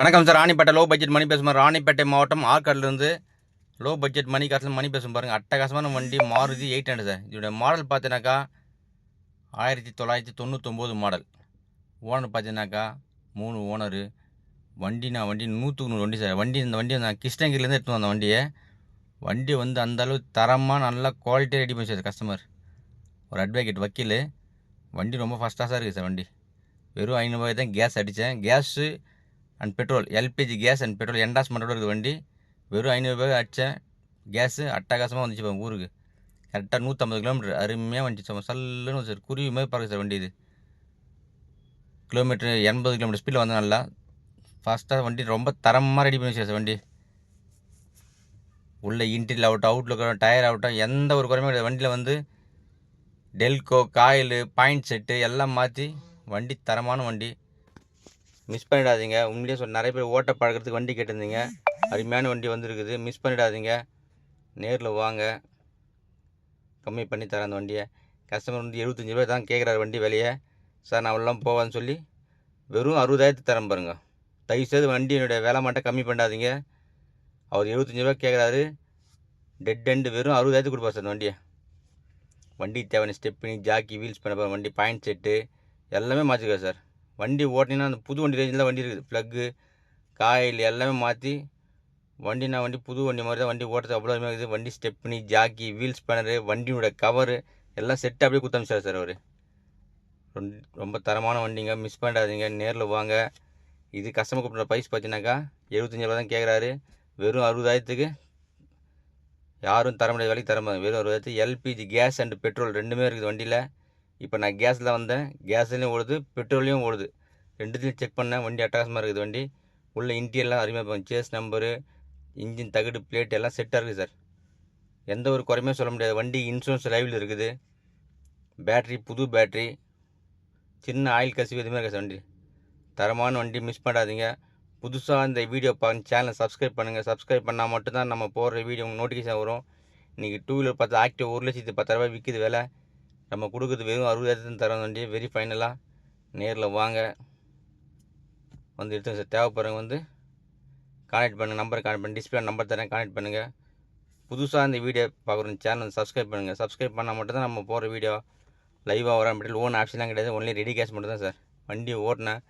வணக்கம் sir. Ranipet low budget Mani பேசுகிறேன் ராணிப்பேட்டை மாவட்டம் ஆற்காடுலேருந்து லோ பட்ஜெட் மணி காசில் மணி பேசும் பாருங்கள் அட்டகாசமான வண்டி மாருதி எயிட் ஹண்ட்ரட் சார். இதோட மாடல் பார்த்தீங்கன்னாக்கா ஆயிரத்தி தொள்ளாயிரத்தி தொண்ணூத்தொம்போது மாடல் ஓனர் பார்த்தீங்கன்னாக்கா மூணு ஓனரு நான் வண்டி நூற்றுக்கு நூறு வண்டி சார். வண்டி இந்த வண்டி நான் கிருஷ்ணகிரிலேருந்து எடுத்து வந்த வண்டியை. வண்டி வந்து அந்தளவு தரமாக நல்லா குவாலிட்டியாக ரெடி பண்ணி சார் கஸ்டமர் ஒரு அட்வொகேட் வக்கீல். வண்டி ரொம்ப ஃபஸ்ட்டாக சார் இருக்குது சார் வண்டி. வெறும் ஐநூறுபாய் தான் கேஸ் அடித்தேன் gas and petrol LPG gas and petrol என்டாஸ்மெண்ட்டோட இருக்குது வண்டி. வெறும் ஐநூறுபாய் அடித்தேன் கேஸு அட்டகாசமாக வந்துச்சு இப்போ ஊருக்கு. கரெக்டாக நூற்றம்பது கிலோமீட்டர் அருமையாக வந்துச்சு. சார் சல்லுன்னு சார் குருவி மாதிரி பாருங்க சார் வண்டி இது. கிலோமீட்டர் எண்பது கிலோமீட்டர் ஸ்பீடில் வந்து நல்லா ஃபாஸ்ட்டாக வண்டி ரொம்ப தரமாக ரெடி பண்ணி சார் வண்டி. உள்ள இன்டீரியல் ஆகட்டும் அவுட்லுக் டயர் ஆகட்டும் எந்த ஒரு குறையுமே கிடையாது. வண்டியில் வந்து டெல்கோ காயிலு பாயிண்ட் செட்டு எல்லாம் மாற்றி வண்டி தரமான வண்டி. மிஸ் பண்ணிடாதீங்க. உண்மையிலேயே சொல் நிறைய பேர் ஓட்ட பழக்கிறதுக்கு வண்டி கேட்டிருந்தீங்க. அருமையான வண்டி வந்துருக்குது. மிஸ் பண்ணிடாதீங்க. நேரில் வாங்க. கம்மி பண்ணி தரேன் அந்த வண்டியை. கஸ்டமர் வந்து எழுபத்தஞ்சி ரூபாய் தான் கேட்குறாரு வண்டி விலையை. சார் நான் அவ்வளோலாம் போவான்னு சொல்லி வெறும் அறுபதாயிரத்து தரேன் பாருங்க. தயவுசெய்து வண்டியினுடைய விலை மட்டும் கம்மி பண்ணாதீங்க. அவர் எழுபத்தஞ்சி ரூபாய் கேட்குறாரு. டெட் எண்டு வெறும் அறுபதாயிரத்து கொடுப்பார் சார் அந்த வண்டியை. வண்டிக்கு தேவையான ஸ்டெப்னி ஜாக்கி வீல்ஸ் பண்ண வண்டி பாயிண்ட் செட்டு எல்லாமே மாற்றிக்கோ சார். வண்டி ஓட்டினீங்கன்னா அந்த புது வண்டி ரேஞ்சில் வண்டி இருக்குது. ப்ளக்கு காயில் எல்லாமே மாற்றி வண்டினா வண்டி புது வண்டி மாதிரி தான் வண்டி ஓட்டுறது அவ்வளோ இருக்குது. வண்டி ஸ்டெப்னி ஜாக்கி வீல்ஸ் பேனரு வண்டியோட கவரு எல்லாம் செட்டு அப்படியே கொடுத்தமிச்சார் சார் அவர். ரொம்ப தரமான வண்டிங்க. மிஸ் பண்ணிடாதீங்க. நேரில் வாங்க. இது கஸ்டமர் கூப்பிட்ற ப்ரைஸ் பார்த்தீங்கன்னாக்கா எழுபத்தஞ்சி ரூபா தான் கேட்குறாரு வெறும் அறுபதாயிரத்துக்கு யாரும் தர முடியாத வேலைக்கு தர முடியாது வெறும் அறுபதாயிரத்துக்கு எல்பிஜி கேஸ் அண்ட் பெட்ரோல் ரெண்டுமே இருக்குது வண்டியில். இப்போ நான் கேஸில் வந்தேன். கேஸ்லேயும் ஓடுது பெட்ரோல்லையும் ஓடுது. ரெண்டுத்தையும் செக் பண்ணேன். வண்டி அட்டகாசமாக இருக்குது வண்டி. உள்ள இன்டீரியர்லாம் அருமையாக சேஸ் நம்பரு இன்ஜின் தகடு பிளேட் எல்லாம் செட்டாக இருக்குது சார் எந்த ஒரு குறையுமே சொல்ல முடியாது. வண்டி இன்சூரன்ஸ் லைவில் இருக்குது. பேட்ரி புது பேட்ரி சின்ன ஆயில் கசிவு எதுவுமே இருக்குது சார் வண்டி. தரமான வண்டி மிஸ் பண்ணாதீங்க. புதுசாக இந்த வீடியோ பார்க்க சேனலை சப்ஸ்கிரைப் பண்ணுங்கள் சப்ஸ்கிரைப் பண்ணால் மட்டும்தான் நம்ம போடுற வீடியோ நோட்டிஃபிகேஷன் வரும். இன்றைக்கி டூ வீலர் பார்த்து ஆக்டிவ் ஒரு லட்சத்து பத்தாயிரரூபா விற்கிது விலை. நம்ம கொடுக்குறது வெறும் அறுபதாயிரத்து தரோம் வண்டி வெரி ஃபைனலாக நேரில் வாங்க. வந்து எடுத்துங்க சார். தேவைப்படுறவங்க வந்து கான்டாக்ட் பண்ணுங்கள் நம்பரை கான்டாக்ட் பண்ணி டிஸ்பிளே நம்பர் தரேன். கனெக்ட் பண்ணுங்கள் புதுசாக இந்த வீடியோ பார்க்குற சேனல் சப்ஸ்கிரைப் பண்ணுங்கள் சப்ஸ்கிரைப் பண்ணால் மட்டும்தான் நம்ம போகிற வீடியோ லைவாக வர மட்டும் லோன் ஆப்ஷன்லாம் கிடையாது. ஒன்லி ரெடி கேஷ் மட்டும் தான் சார். வண்டி ஓட்டினேன்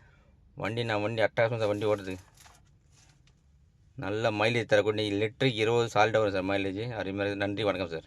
வண்டி நான் வண்டி அட்டகாசமாக சார் வண்டி ஓட்டுது நல்ல மைலேஜ் தரக்கூடிய லிட்டருக்கு இருபது சால்ட்டாக வரும் சார் மைலேஜ் அதே மாதிரி நன்றி. வணக்கம் சார்.